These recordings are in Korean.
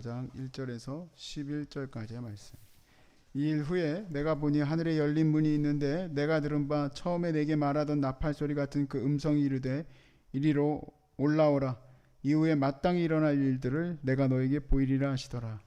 4장 1절에서 11절까지의 말씀. 이 일 후에 내가 보니 하늘에 열린 문이 있는데 내가 들은 바 처음에 내게 말하던 나팔 소리 같은 그 음성이 이르되 이리로 올라오라 이후에 마땅히 일어날 일들을 내가 너에게 보이리라 하시더라.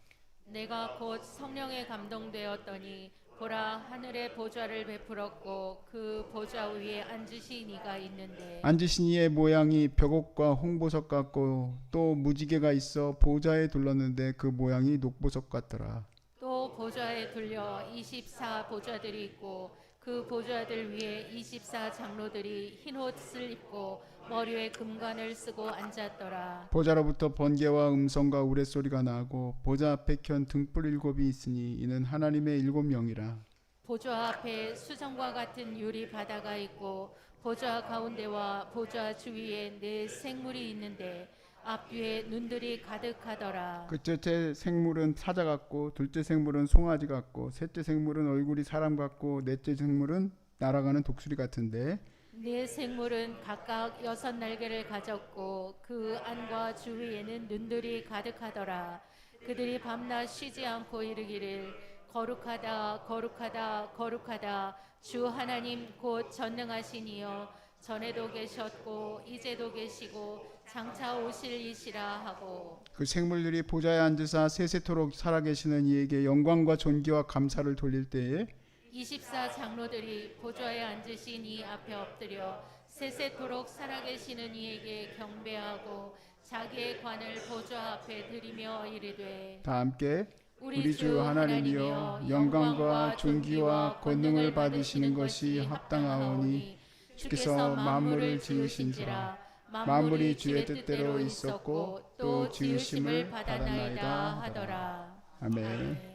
내가 곧 성령에 감동되었더니 보라 하늘의 보좌를 베풀었고 그 보좌 위에 앉으신 이가 있는데 앉으신 이의 모양이 벽옥과 홍보석 같고 또 무지개가 있어 보좌에 둘렀는데 그 모양이 녹보석 같더라. 또 보좌에 둘려 24 보좌들이 있고 그 보좌들 위에 24 장로들이 흰 옷을 입고 머리에 금관을 쓰고 앉았더라. 보좌로부터 번개와 음성과 우레소리가 나고 보좌 앞에 켠 등불 일곱이 있으니 이는 하나님의 일곱 명이라. 보좌 앞에 수정과 같은 유리 바다가 있고 보좌 가운데와 보좌 주위에 네 생물이 있는데 앞뒤에 눈들이 가득하더라. 그 첫째 생물은 사자 같고 둘째 생물은 송아지 같고 셋째 생물은 얼굴이 사람 같고 넷째 생물은 날아가는 독수리 같은데 네 생물은 각각 여섯 날개를 가졌고 그 안과 주위에는 눈들이 가득하더라. 그들이 밤낮 쉬지 않고 이르기를 거룩하다 거룩하다 거룩하다. 주 하나님 곧 전능하시니여 전에도 계셨고 이제도 계시고 장차 오실 이시라 하고. 그 생물들이 보좌에 앉으사 세세토록 살아계시는 이에게 영광과 존귀와 감사를 돌릴 때에 24 장로들이 보좌에 앉으신 이 앞에 엎드려 세세토록 살아계시는 이에게 경배하고 자기의 관을 보좌 앞에 드리며 이르되 다 함께 우리 주 하나님이여 영광과 존귀와 권능을 받으시는 것이 합당하오니 주께서 만물을 지으신지라 만물이 주의 뜻대로 있었고 또 지으심을 받았나이다 하더라. 아멘.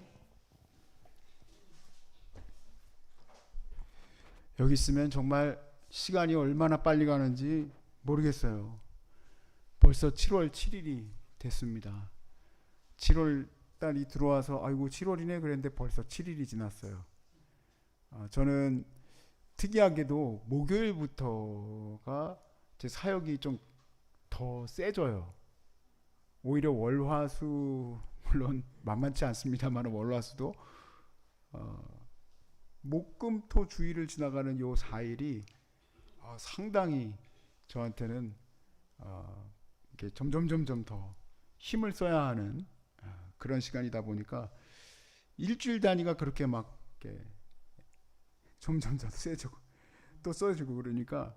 여기 있으면 정말 시간이 얼마나 빨리 가는지 모르겠어요. 벌써 7월 7일이 됐습니다. 7월 달이 들어와서 아이고 7월이네 그랬는데 벌써 7일이 지났어요. 아, 저는 특이하게도 목요일부터가 제 사역이 좀 더 세져요. 오히려 월화수 물론 만만치 않습니다만 월화수도 어, 목금토 주의를 지나가는 요 4일이 어, 상당히 저한테는 어, 이렇게 점점 점점 더 힘을 써야 하는 어, 그런 시간이다 보니까 일주일 단위가 그렇게 막 이렇게 점점 더 세지고 또 써지고 그러니까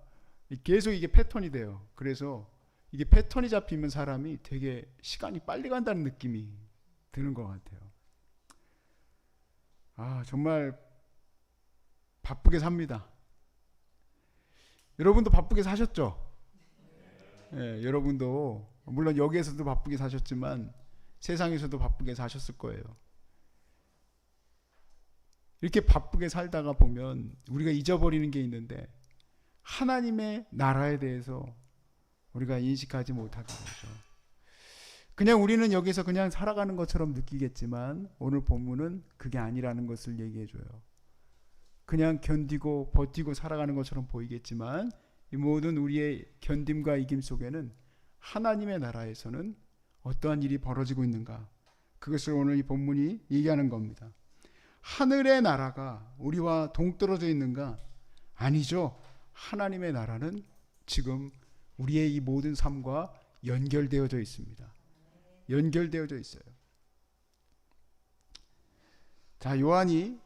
이- 계속 이게 패턴이 돼요. 그래서 이게 패턴이 잡히면 사람이 되게 시간이 빨리 간다는 느낌이 드는 것 같아요. 아 정말 바쁘게 삽니다. 여러분도 바쁘게 사셨죠? 예, 여러분도 물론 여기에서도 바쁘게 사셨지만 세상에서도 바쁘게 사셨을 거예요. 이렇게 바쁘게 살다가 보면 우리가 잊어버리는 게 있는데 하나님의 나라에 대해서 우리가 인식하지 못하게 되죠. 그냥 우리는 여기서 그냥 살아가는 것처럼 느끼겠지만 오늘 본문은 그게 아니라는 것을 얘기해 줘요. 그냥 견디고 버티고 살아가는 것처럼 보이겠지만 이 모든 우리의 견딤과 이김 속에는 하나님의 나라에서는 어떠한 일이 벌어지고 있는가? 그것을 오늘 이 본문이 얘기하는 겁니다. 하늘의 나라가 우리와 동떨어져 있는가? 아니죠. 하나님의 나라는 지금 우리의 이 모든 삶과 연결되어져 있습니다. 연결되어져 있어요. 자, 요한이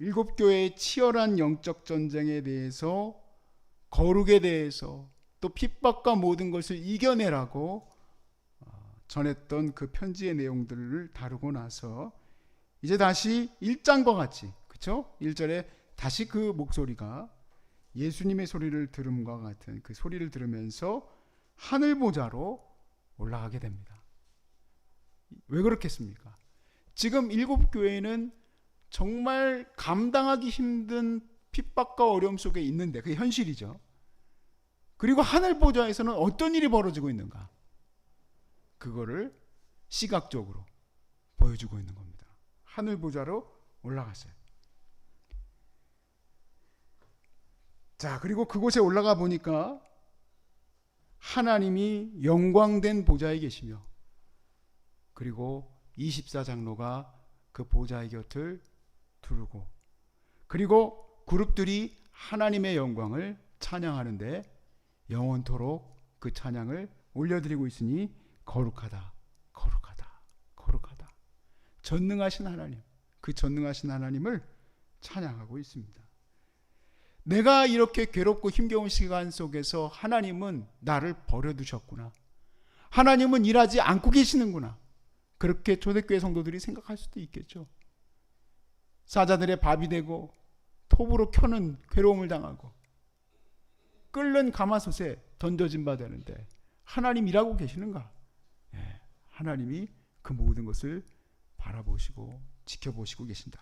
일곱 교회의 치열한 영적 전쟁에 대해서 거룩에 대해서 또 핍박과 모든 것을 이겨내라고 어, 전했던 그 편지의 내용들을 다루고 나서 이제 다시 1장과 같이 그렇죠? 1절에 다시 그 목소리가 예수님의 소리를 들음과 같은 그 소리를 들으면서 하늘 보좌로 올라가게 됩니다. 왜 그렇겠습니까? 지금 일곱 교회는 정말 감당하기 힘든 핍박과 어려움 속에 있는데 그게 현실이죠. 그리고 하늘 보좌에서는 어떤 일이 벌어지고 있는가? 그거를 시각적으로 보여주고 있는 겁니다. 하늘 보좌로 올라갔어요. 자, 그리고 그곳에 올라가 보니까 하나님이 영광된 보좌에 계시며 그리고 24장로가 그 보좌의 곁을 두르고 그리고 그룹들이 하나님의 영광을 찬양하는데 영원토록 그 찬양을 올려드리고 있으니 거룩하다, 거룩하다, 거룩하다. 전능하신 하나님, 그 전능하신 하나님을 찬양하고 있습니다. 내가 이렇게 괴롭고 힘겨운 시간 속에서 하나님은 나를 버려두셨구나. 하나님은 일하지 않고 계시는구나. 그렇게 초대교회 성도들이 생각할 수도 있겠죠. 사자들의 밥이 되고 톱으로 켜는 괴로움을 당하고 끓는 가마솥에 던져진 바 되는데 하나님 일하고 계시는가? 예, 하나님이 그 모든 것을 바라보시고 지켜보시고 계신다.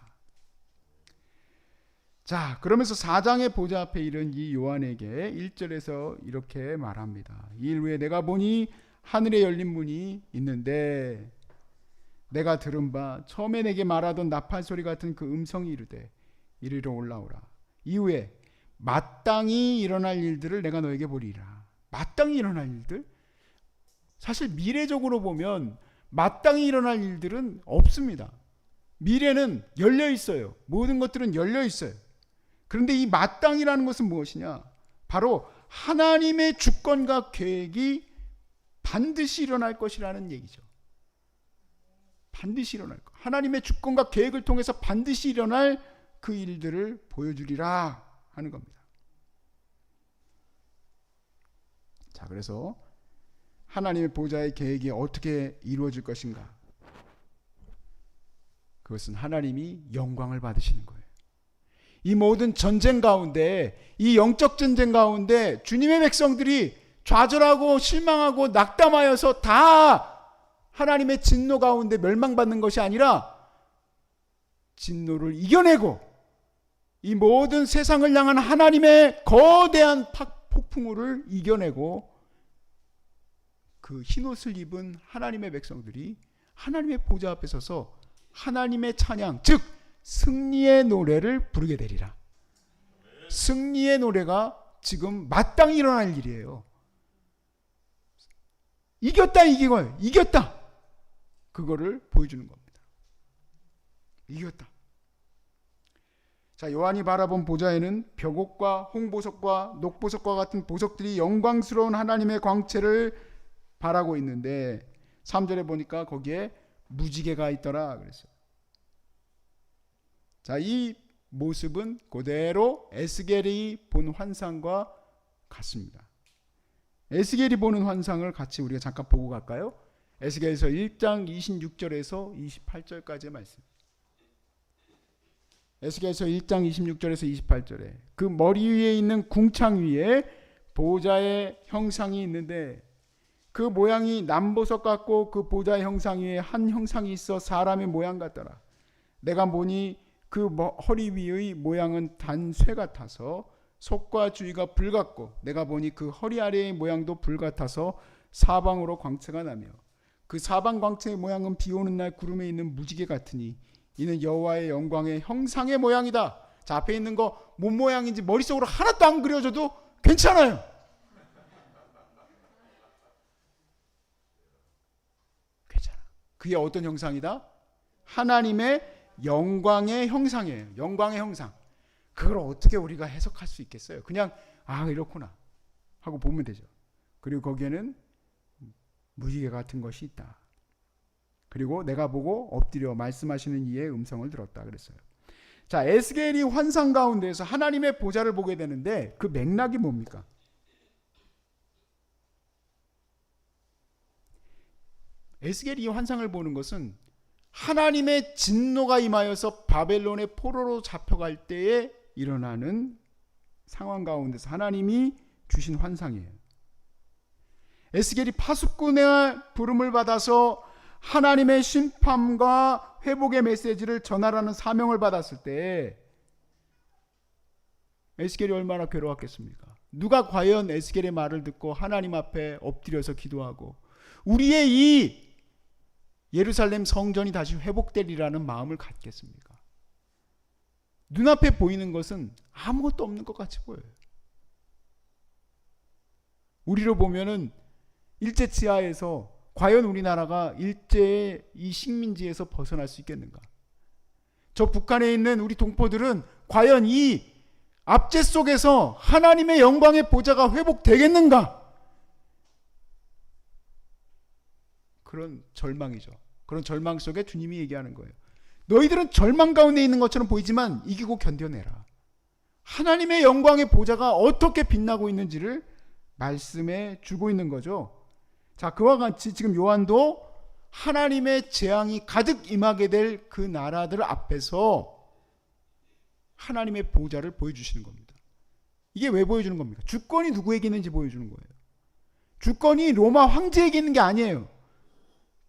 자, 그러면서 사장의 보좌 앞에 이른 이 요한에게 1절에서 이렇게 말합니다. 이 일 후에 내가 보니 하늘에 열린 문이 있는데 내가 들은 바 처음에 내게 말하던 나팔 소리 같은 그 음성이 이르되 이리로 올라오라. 이후에 마땅히 일어날 일들을 내가 너에게 보리라. 마땅히 일어날 일들? 사실 미래적으로 보면 마땅히 일어날 일들은 없습니다. 미래는 열려 있어요. 모든 것들은 열려 있어요. 그런데 이 마땅이라는 것은 무엇이냐? 바로 하나님의 주권과 계획이 반드시 일어날 것이라는 얘기죠. 반드시 일어날 것. 하나님의 주권과 계획을 통해서 반드시 일어날 그 일들을 보여주리라 하는 겁니다. 자, 그래서 하나님의 보좌의 계획이 어떻게 이루어질 것인가? 그것은 하나님이 영광을 받으시는 거예요. 이 모든 전쟁 가운데, 이 영적 전쟁 가운데 주님의 백성들이 좌절하고 실망하고 낙담하여서 다 하나님의 진노 가운데 멸망받는 것이 아니라 진노를 이겨내고 이 모든 세상을 향한 하나님의 거대한 폭풍우를 이겨내고 그 흰옷을 입은 하나님의 백성들이 하나님의 보좌 앞에 서서 하나님의 찬양, 즉 승리의 노래를 부르게 되리라. 승리의 노래가 지금 마땅히 일어날 일이에요. 이겼다 이기고 이겼다. 그거를 보여주는 겁니다. 이겼다. 자, 요한이 바라본 보좌에는 벽옥과 홍보석과 녹보석과 같은 보석들이 영광스러운 하나님의 광채를 바라고 있는데 3절에 보니까 거기에 무지개가 있더라 그랬어요. 자, 이 모습은 그대로 에스겔이 본 환상과 같습니다. 에스겔이 보는 환상을 같이 우리가 잠깐 보고 갈까요? 에스겔에서 1장 26절에서 28절까지의 말씀. 에스겔에서 1장 26절에서 28절에 그 머리 위에 있는 궁창 위에 보좌의 형상이 있는데 그 모양이 남보석 같고 그 보좌의 형상 위에 한 형상이 있어 사람의 모양 같더라. 내가 보니 그 허리 위의 모양은 단쇠 같아서 속과 주위가 불 같고 내가 보니 그 허리 아래의 모양도 불 같아서 사방으로 광채가 나며 그 사방 광채의 모양은 비 오는 날 구름에 있는 무지개 같으니 이는 여호와의 영광의 형상의 모양이다. 자 앞에 있는 거뭔 모양인지 머릿속으로 하나도 안 그려져도 괜찮아요. 괜찮아. 그게 어떤 형상이다? 하나님의 영광의 형상이에요. 영광의 형상. 그걸 어떻게 우리가 해석할 수 있겠어요? 그냥 아 이렇구나 하고 보면 되죠. 그리고 거기에는 무지개 같은 것이 있다. 그리고 내가 보고 엎드려 말씀하시는 이의 음성을 들었다 그랬어요. 자, 에스겔이 환상 가운데서 하나님의 보좌를 보게 되는데 그 맥락이 뭡니까? 에스겔이 이 환상을 보는 것은 하나님의 진노가 임하여서 바벨론의 포로로 잡혀갈 때에 일어나는 상황 가운데서 하나님이 주신 환상이에요. 에스겔이 파수꾼의 부름을 받아서 하나님의 심판과 회복의 메시지를 전하라는 사명을 받았을 때 에스겔이 얼마나 괴로웠겠습니까? 누가 과연 에스겔의 말을 듣고 하나님 앞에 엎드려서 기도하고 우리의 이 예루살렘 성전이 다시 회복되리라는 마음을 갖겠습니까? 눈앞에 보이는 것은 아무것도 없는 것 같이 보여요. 우리로 보면은 일제 치하에서 과연 우리나라가 일제의 이 식민지에서 벗어날 수 있겠는가? 저 북한에 있는 우리 동포들은 과연 이 압제 속에서 하나님의 영광의 보좌가 회복되겠는가? 그런 절망이죠. 그런 절망 속에 주님이 얘기하는 거예요. 너희들은 절망 가운데 있는 것처럼 보이지만 이기고 견뎌내라. 하나님의 영광의 보좌가 어떻게 빛나고 있는지를 말씀해 주고 있는 거죠. 자, 그와 같이 지금 요한도 하나님의 재앙이 가득 임하게 될 그 나라들 앞에서 하나님의 보좌를 보여주시는 겁니다. 이게 왜 보여주는 겁니까? 주권이 누구에게 있는지 보여주는 거예요. 주권이 로마 황제에게 있는 게 아니에요.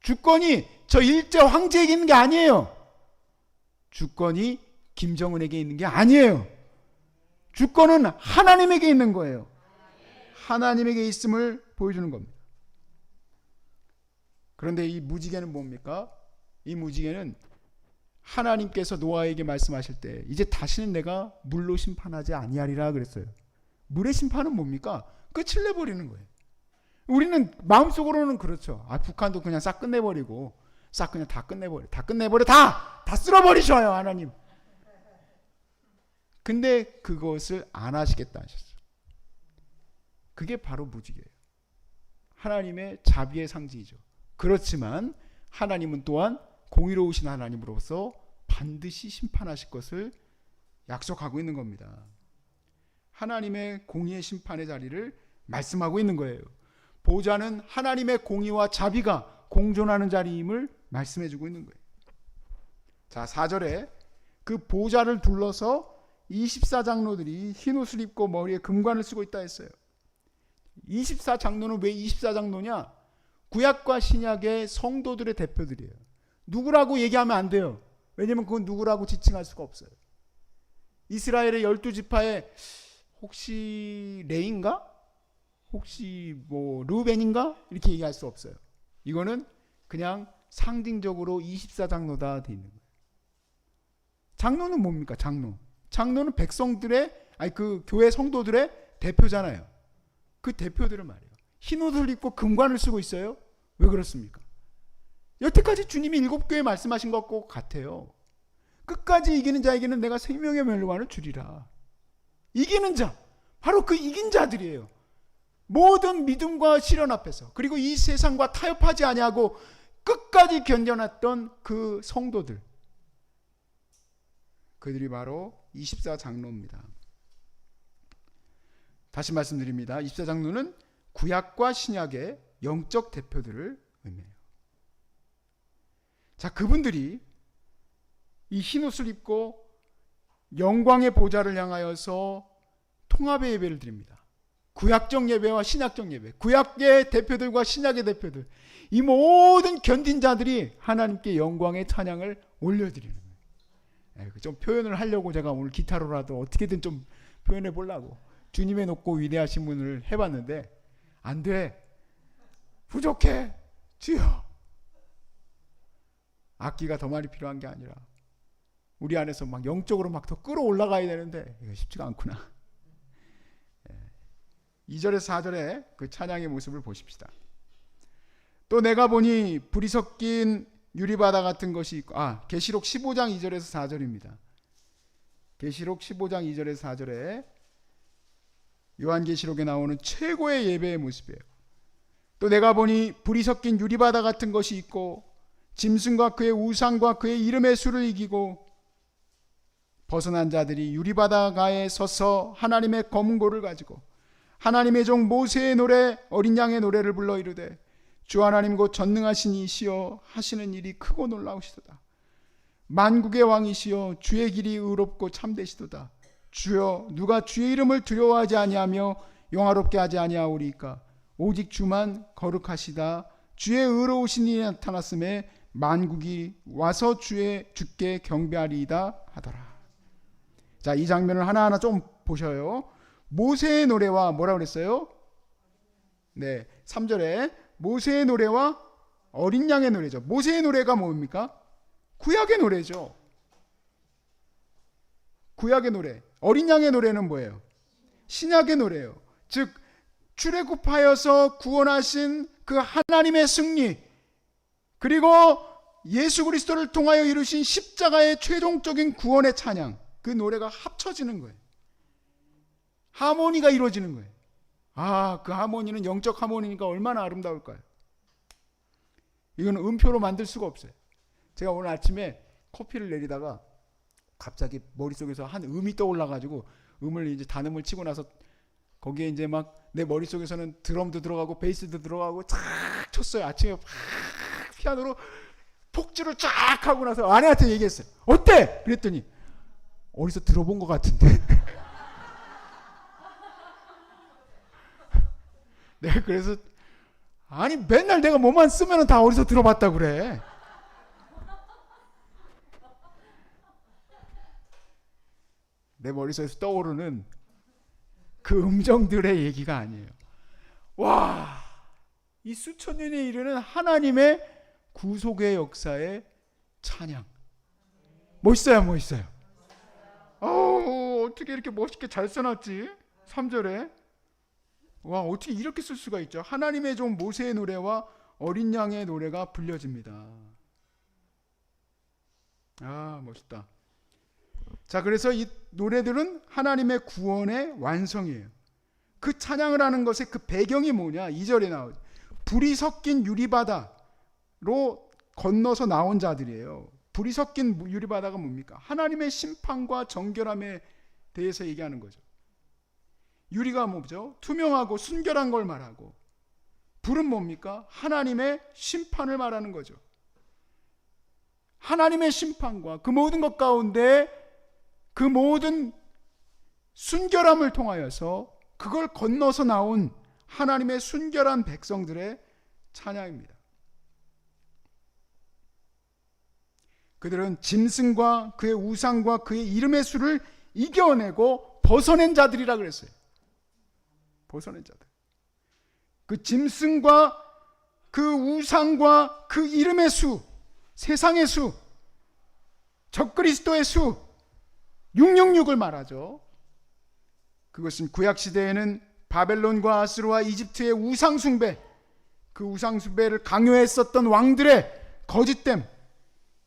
주권이 저 일제 황제에게 있는 게 아니에요. 주권이 김정은에게 있는 게 아니에요. 주권은 하나님에게 있는 거예요. 하나님에게 있음을 보여주는 겁니다. 그런데 이 무지개는 뭡니까? 이 무지개는 하나님께서 노아에게 말씀하실 때 이제 다시는 내가 물로 심판하지 아니하리라 그랬어요. 물의 심판은 뭡니까? 끝을 내버리는 거예요. 우리는 마음속으로는 그렇죠. 아 북한도 그냥 싹 끝내버리고 싹 그냥 다 끝내버려, 다 끝내버려, 다 다 쓸어버리셔요 하나님. 근데 그것을 안 하시겠다 하셨어요. 그게 바로 무지개예요. 하나님의 자비의 상징이죠. 그렇지만 하나님은 또한 공의로우신 하나님으로서 반드시 심판하실 것을 약속하고 있는 겁니다. 하나님의 공의의 심판의 자리를 말씀하고 있는 거예요. 보좌는 하나님의 공의와 자비가 공존하는 자리임을 말씀해 주고 있는 거예요. 자, 4절에 그 보좌를 둘러서 24장로들이 흰 옷을 입고 머리에 금관을 쓰고 있다 했어요. 24장로는 왜 24장로냐? 구약과 신약의 성도들의 대표들이에요. 누구라고 얘기하면 안 돼요. 왜냐면 그건 누구라고 지칭할 수가 없어요. 이스라엘의 열두 지파에 혹시 레인가? 혹시 뭐 루벤인가? 이렇게 얘기할 수 없어요. 이거는 그냥 상징적으로 24장로다 돼 있는 거예요. 장로는 뭡니까? 장로. 장로는 백성들의 아니 그 교회 성도들의 대표잖아요. 그 대표들은 말이에요. 흰 옷을 입고 금관을 쓰고 있어요. 왜 그렇습니까? 여태까지 주님이 일곱 교회 말씀하신 것과 같아요. 끝까지 이기는 자에게는 내가 생명의 멸관을 주리라. 이기는 자, 바로 그 이긴 자들이에요. 모든 믿음과 시련 앞에서 그리고 이 세상과 타협하지 아니하고 끝까지 견뎌놨던 그 성도들. 그들이 바로 24장로입니다. 다시 말씀드립니다. 24장로는 구약과 신약의 영적 대표들을 의미해요. 자, 그분들이 이 흰옷을 입고 영광의 보좌를 향하여서 통합의 예배를 드립니다. 구약적 예배와 신약적 예배, 구약의 대표들과 신약의 대표들, 이 모든 견딘 자들이 하나님께 영광의 찬양을 올려드리는 거예요. 좀 표현을 하려고 제가 오늘 기타로라도 어떻게든 좀 표현해 보려고 주님의 높고 위대하신 분을 해봤는데 안 돼. 부족해. 주여. 악기가 더 많이 필요한 게 아니라 우리 안에서 막 영적으로 막 더 끌어올라가야 되는데 이거 쉽지가 않구나. 2절에서 4절에 그 찬양의 모습을 보십시다. 또 내가 보니 불이 섞인 유리바다 같은 것이 있고 아 계시록 15장 2절에서 4절입니다. 계시록 15장 2절에서 4절에 요한계시록에 나오는 최고의 예배의 모습이에요. 또 내가 보니 불이 섞인 유리바다 같은 것이 있고 짐승과 그의 우상과 그의 이름의 수를 이기고 벗어난 자들이 유리바다가에 서서 하나님의 검은고를 가지고 하나님의 종 모세의 노래 어린 양의 노래를 불러 이르되 주 하나님 곧 전능하신 이시여 하시는 일이 크고 놀라우시도다 만국의 왕이시여 주의 길이 의롭고 참되시도다 주여 누가 주의 이름을 두려워하지 아니하며 영화롭게 하지 아니하오리까 오직 주만 거룩하시다 주의 의로우신 일이 나타났음에 만국이 와서 주의 주께 경배하리이다 하더라 자 이 장면을 하나하나 좀 보셔요 모세의 노래와 뭐라 그랬어요? 네, 3절에 모세의 노래와 어린 양의 노래죠. 모세의 노래가 뭡니까? 구약의 노래죠. 구약의 노래. 어린 양의 노래는 뭐예요? 신약의 노래예요. 즉 출애굽하여서 구원하신 그 하나님의 승리 그리고 예수 그리스도를 통하여 이루신 십자가의 최종적인 구원의 찬양 그 노래가 합쳐지는 거예요. 하모니가 이루어지는 거예요. 아, 그 하모니는 영적 하모니니까 얼마나 아름다울까요? 이거는 음표로 만들 수가 없어요. 제가 오늘 아침에 커피를 내리다가 갑자기 머릿속에서 한 음이 떠올라 가지고 음을 이제 단음을 치고 나서 거기에 이제 막 내 머릿속에서는 드럼도 들어가고 베이스도 들어가고 쫙 쳤어요. 아침에 팍 피아노로 폭주를 쫙 하고 나서 아내한테 얘기했어요. 어때? 그랬더니 어디서 들어본 것 같은데. 내가 그래서 아니 맨날 내가 뭐만 쓰면은 다 어디서 들어봤다 그래. 내 머릿속에서 떠오르는 그 음정들의 얘기가 아니에요. 와, 이 수천 년에 이르는 하나님의 구속의 역사의 찬양. 멋있어요, 멋있어요. 어우, 어떻게 이렇게 멋있게 잘 써놨지? 3절에. 와, 어떻게 이렇게 쓸 수가 있죠? 하나님의 종 모세의 노래와 어린 양의 노래가 불려집니다. 아, 멋있다. 자, 그래서 이 노래들은 하나님의 구원의 완성이에요. 그 찬양을 하는 것의 그 배경이 뭐냐? 2절에 나오죠. 불이 섞인 유리바다로 건너서 나온 자들이에요. 불이 섞인 유리바다가 뭡니까? 하나님의 심판과 정결함에 대해서 얘기하는 거죠. 유리가 뭐죠? 투명하고 순결한 걸 말하고 불은 뭡니까? 하나님의 심판을 말하는 거죠. 하나님의 심판과 그 모든 것 가운데 그 모든 순결함을 통하여서 그걸 건너서 나온 하나님의 순결한 백성들의 찬양입니다. 그들은 짐승과 그의 우상과 그의 이름의 수를 이겨내고 벗어낸 자들이라 그랬어요. 벗어낸 자들. 그 짐승과 그 우상과 그 이름의 수, 세상의 수, 적그리스도의 수, 666을 말하죠. 그것은 구약 시대에는 바벨론과 아스르와 이집트의 우상 숭배, 그 우상 숭배를 강요했었던 왕들의 거짓됨,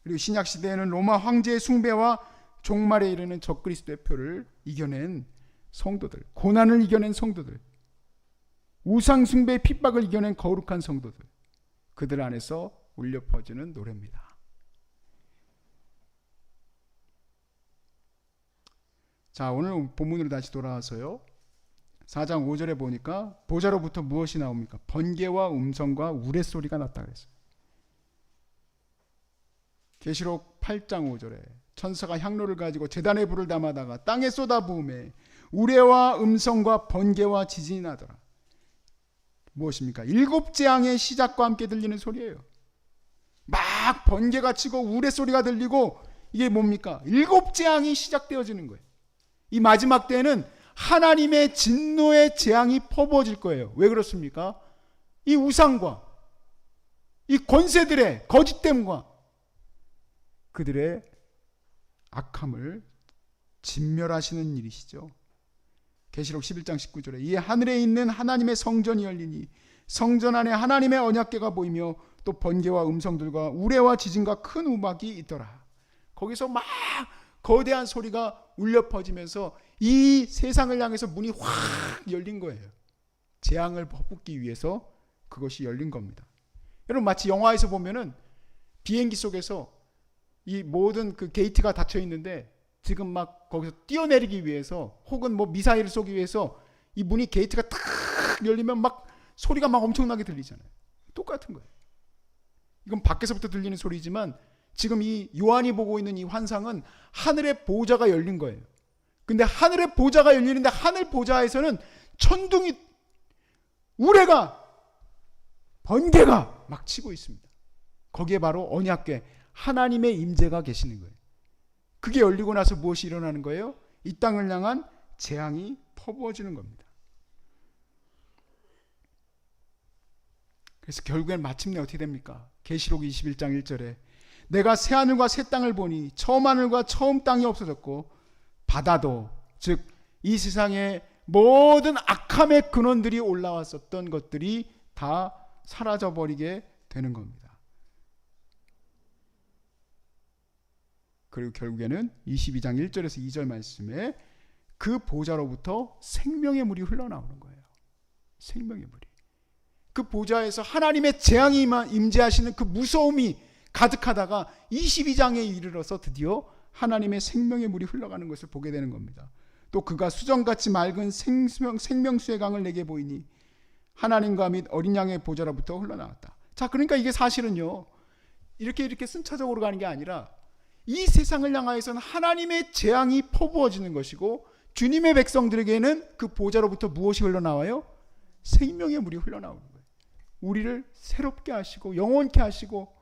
그리고 신약 시대에는 로마 황제의 숭배와 종말에 이르는 적그리스도의 표를 이겨낸 성도들, 고난을 이겨낸 성도들, 우상 숭배의 핍박을 이겨낸 거룩한 성도들, 그들 안에서 울려 퍼지는 노래입니다. 자, 오늘 본문으로 다시 돌아와서요. 4장 5절에 보니까 보좌로부터 무엇이 나옵니까? 번개와 음성과 우레소리가 났다 그랬어요. 계시록 8장 5절에 천사가 향로를 가지고 제단의 불을 담아다가 땅에 쏟아부음에 우레와 음성과 번개와 지진이 나더라. 무엇입니까? 일곱 재앙의 시작과 함께 들리는 소리예요. 막 번개가 치고 우레 소리가 들리고 이게 뭡니까? 일곱 재앙이 시작되어지는 거예요. 이 마지막 때에는 하나님의 진노의 재앙이 퍼부어질 거예요. 왜 그렇습니까? 이 우상과 이 권세들의 거짓됨과 그들의 악함을 진멸하시는 일이시죠. 계시록 11장 19절에 이 하늘에 있는 하나님의 성전이 열리니 성전 안에 하나님의 언약궤가 보이며 또 번개와 음성들과 우레와 지진과 큰 우박이 있더라. 거기서 막 거대한 소리가 울려 퍼지면서 이 세상을 향해서 문이 확 열린 거예요. 재앙을 퍼붓기 위해서 그것이 열린 겁니다. 여러분 마치 영화에서 보면은 비행기 속에서 이 모든 그 게이트가 닫혀 있는데 지금 막 거기서 뛰어내리기 위해서 혹은 뭐 미사일을 쏘기 위해서 이 문이 게이트가 탁 열리면 막 소리가 막 엄청나게 들리잖아요. 똑같은 거예요. 이건 밖에서부터 들리는 소리지만 지금 이 요한이 보고 있는 이 환상은 하늘의 보좌가 열린 거예요. 근데 하늘의 보좌가 열리는데 하늘 보좌에서는 천둥이 우레가 번개가 막 치고 있습니다. 거기에 바로 언약궤 하나님의 임재가 계시는 거예요. 그게 열리고 나서 무엇이 일어나는 거예요? 이 땅을 향한 재앙이 퍼부어지는 겁니다. 그래서 결국엔 마침내 어떻게 됩니까? 계시록 21장 1절에 내가 새 하늘과 새 땅을 보니 처음 하늘과 처음 땅이 없어졌고 바다도 즉 이 세상의 모든 악함의 근원들이 올라왔었던 것들이 다 사라져 버리게 되는 겁니다. 그리고 결국에는 22장 1절에서 2절 말씀에 그 보좌로부터 생명의 물이 흘러나오는 거예요. 생명의 물이. 그 보좌에서 하나님의 재앙이 임재하시는 그 무서움이 가득하다가 22장에 이르러서 드디어 하나님의 생명의 물이 흘러가는 것을 보게 되는 겁니다. 또 그가 수정같이 맑은 생명, 생명수의 강을 내게 보이니 하나님과 및 어린 양의 보좌로부터 흘러나왔다. 자, 그러니까 이게 사실은요. 이렇게 이렇게 순차적으로 가는 게 아니라 이 세상을 향하여서는 하나님의 재앙이 퍼부어지는 것이고 주님의 백성들에게는 그 보좌로부터 무엇이 흘러나와요? 생명의 물이 흘러나오는 거예요. 우리를 새롭게 하시고 영원케 하시고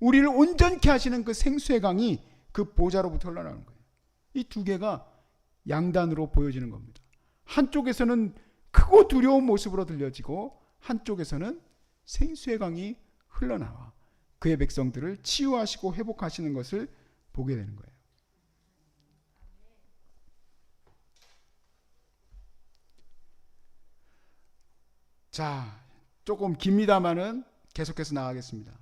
우리를 온전케 하시는 그 생수의 강이 그 보좌로부터 흘러나오는 거예요. 이 두 개가 양단으로 보여지는 겁니다. 한쪽에서는 크고 두려운 모습으로 들려지고 한쪽에서는 생수의 강이 흘러나와 그의 백성들을 치유하시고 회복하시는 것을 보게 되는 거예요. 자, 조금 깁니다만은 계속해서 나가겠습니다.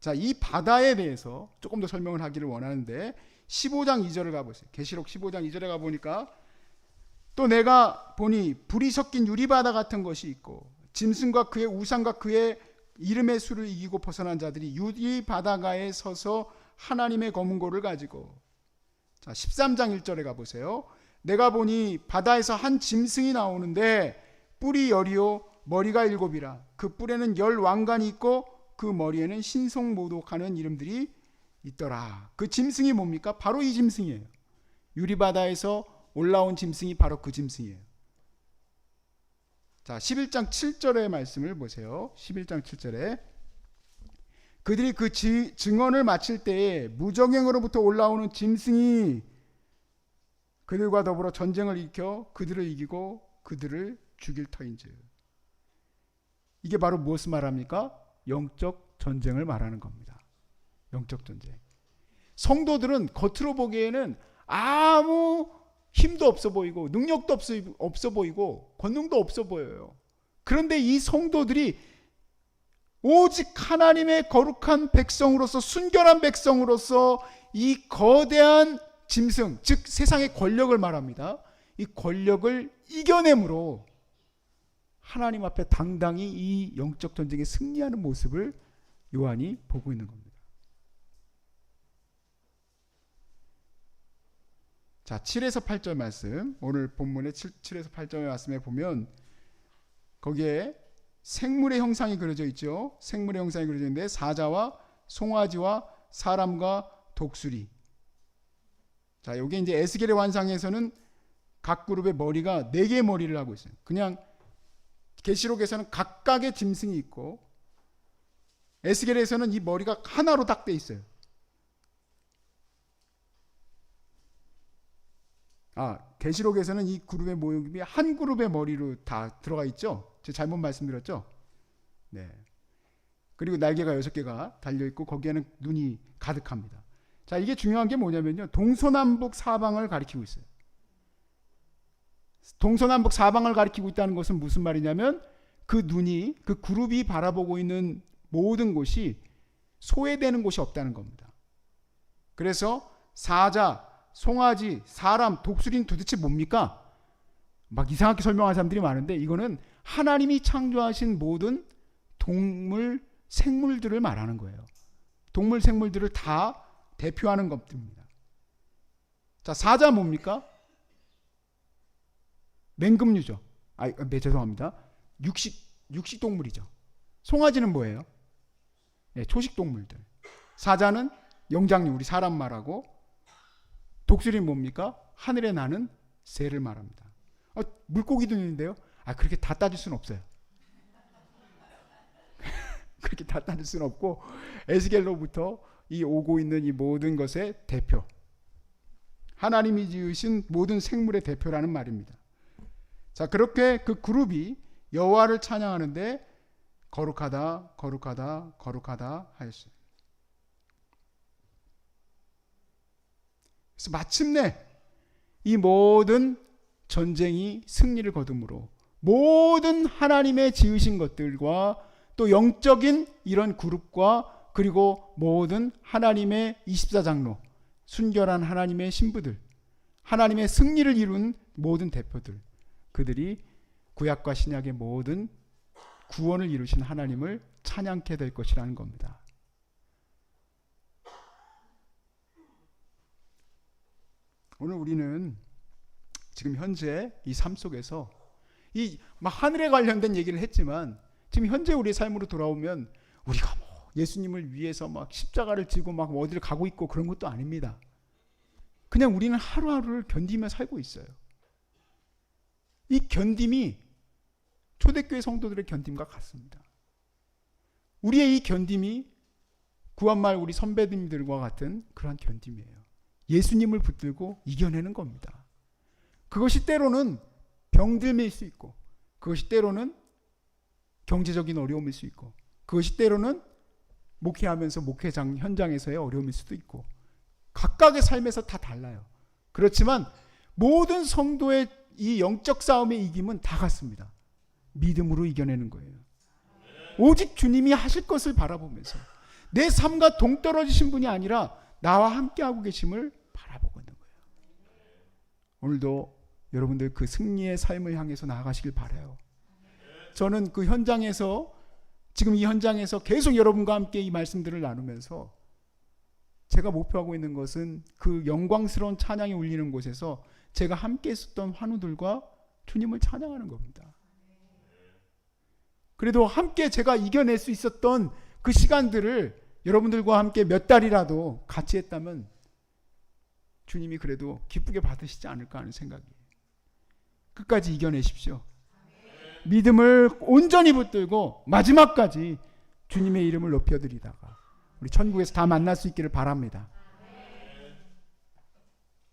자, 이 바다에 대해서 조금 더 설명을 하기를 원하는데 15장 2절을 가보세요. 계시록 15장 2절에 가 보니까 또 내가 보니 불이 섞인 유리바다 같은 것이 있고 짐승과 그의 우상과 그의 이름의 수를 이기고 벗어난 자들이 유리 바다가에 서서 하나님의 검은 고를 가지고 자 13장 1절에 가 보세요. 내가 보니 바다에서 한 짐승이 나오는데 뿔이 열이요 머리가 일곱이라 그 뿔에는 열 왕관이 있고 그 머리에는 신성모독하는 이름들이 있더라. 그 짐승이 뭡니까? 바로 이 짐승이에요. 유리바다에서 올라온 짐승이 바로 그 짐승이에요. 자, 11장 7절의 말씀을 보세요. 11장 7절에 그들이 그 지- 증언을 마칠 때에 무정행으로부터 올라오는 짐승이 그들과 더불어 전쟁을 일으켜 그들을 이기고 그들을 죽일 터인즉 이게 바로 무엇을 말합니까? 영적 전쟁을 말하는 겁니다. 영적 전쟁. 성도들은 겉으로 보기에는 아무 힘도 없어 보이고 능력도 없어, 없어 보이고 권능도 없어 보여요. 그런데 이 성도들이 오직 하나님의 거룩한 백성으로서 순결한 백성으로서 이 거대한 짐승, 즉 세상의 권력을 말합니다. 이 권력을 이겨냄으로 하나님 앞에 당당히 이 영적 전쟁에 승리하는 모습을 요한이 보고 있는 겁니다. 자, 7에서 8절 말씀. 오늘 본문의 7, 7에서 8절의 말씀에 보면 거기에 생물의 형상이 그려져 있죠. 생물의 형상이 그려져 있는데 사자와 송아지와 사람과 독수리. 자, 여기 이제 에스겔의 완상에서는 각 그룹의 머리가 네 개의 머리를 하고 있어요. 그냥 계시록에서는 각각의 짐승이 있고 에스겔에서는 이 머리가 하나로 딱 돼 있어요. 아, 계시록에서는 이 그룹의 모형이 한 그룹의 머리로 다 들어가 있죠. 제가 잘못 말씀드렸죠? 네. 그리고 날개가 여섯 개가 달려 있고 거기에는 눈이 가득합니다. 자, 이게 중요한 게 뭐냐면요. 동서남북 사방을 가리키고 있어요. 동서남북 사방을 가리키고 있다는 것은 무슨 말이냐면 그 눈이 그 그룹이 바라보고 있는 모든 곳이 소외되는 곳이 없다는 겁니다. 그래서 사자, 송아지, 사람, 독수리는 도대체 뭡니까? 막 이상하게 설명하는 사람들이 많은데 이거는 하나님이 창조하신 모든 동물, 생물들을 말하는 거예요. 동물, 생물들을 다 대표하는 것들입니다. 자, 사자 뭡니까? 맹금류죠. 아, 네, 죄송합니다. 육식 육식 동물이죠. 송아지는 뭐예요? 네, 초식 동물들. 사자는 영장류 우리 사람 말하고 독수리는 뭡니까? 하늘에 나는 새를 말합니다. 아, 물고기도 있는데요. 아 그렇게 다 따질 수는 없어요. 그렇게 다 따질 수는 없고 에스겔로부터 이 오고 있는 이 모든 것의 대표. 하나님이 지으신 모든 생물의 대표라는 말입니다. 자 그렇게 그 그룹이 여호와를 찬양하는데 거룩하다, 거룩하다, 거룩하다 하였어요. 그래서 마침내 이 모든 전쟁이 승리를 거두므로 모든 하나님의 지으신 것들과 또 영적인 이런 그룹과 그리고 모든 하나님의 24장로 순결한 하나님의 신부들 하나님의 승리를 이룬 모든 대표들 그들이 구약과 신약의 모든 구원을 이루신 하나님을 찬양케 될 것이라는 겁니다. 오늘 우리는 지금 현재 이 삶 속에서 이 막 하늘에 관련된 얘기를 했지만 지금 현재 우리의 삶으로 돌아오면 우리가 뭐 예수님을 위해서 막 십자가를 지고 막 어디를 가고 있고 그런 것도 아닙니다. 그냥 우리는 하루하루를 견디며 살고 있어요. 이 견딤이 초대교회 성도들의 견딤과 같습니다. 우리의 이 견딤이 구한말 우리 선배님들과 같은 그러한 견딤이에요. 예수님을 붙들고 이겨내는 겁니다. 그것이 때로는 병들일 수 있고, 그것이 때로는 경제적인 어려움일 수 있고, 그것이 때로는 목회하면서 목회장 현장에서의 어려움일 수도 있고, 각각의 삶에서 다 달라요. 그렇지만 모든 성도의 이 영적 싸움의 이김은 다 같습니다. 믿음으로 이겨내는 거예요. 오직 주님이 하실 것을 바라보면서 내 삶과 동떨어지신 분이 아니라 나와 함께하고 계심을 바라보고 있는 거예요. 오늘도 여러분들 그 승리의 삶을 향해서 나아가시길 바라요. 저는 그 현장에서 지금 이 현장에서 계속 여러분과 함께 이 말씀들을 나누면서 제가 목표하고 있는 것은 그 영광스러운 찬양이 울리는 곳에서 제가 함께 있었던 환우들과 주님을 찬양하는 겁니다. 그래도 함께 제가 이겨낼 수 있었던 그 시간들을 여러분들과 함께 몇 달이라도 같이 했다면 주님이 그래도 기쁘게 받으시지 않을까 하는 생각이에요. 끝까지 이겨내십시오. 믿음을 온전히 붙들고 마지막까지 주님의 이름을 높여드리다가 우리 천국에서 다 만날 수 있기를 바랍니다.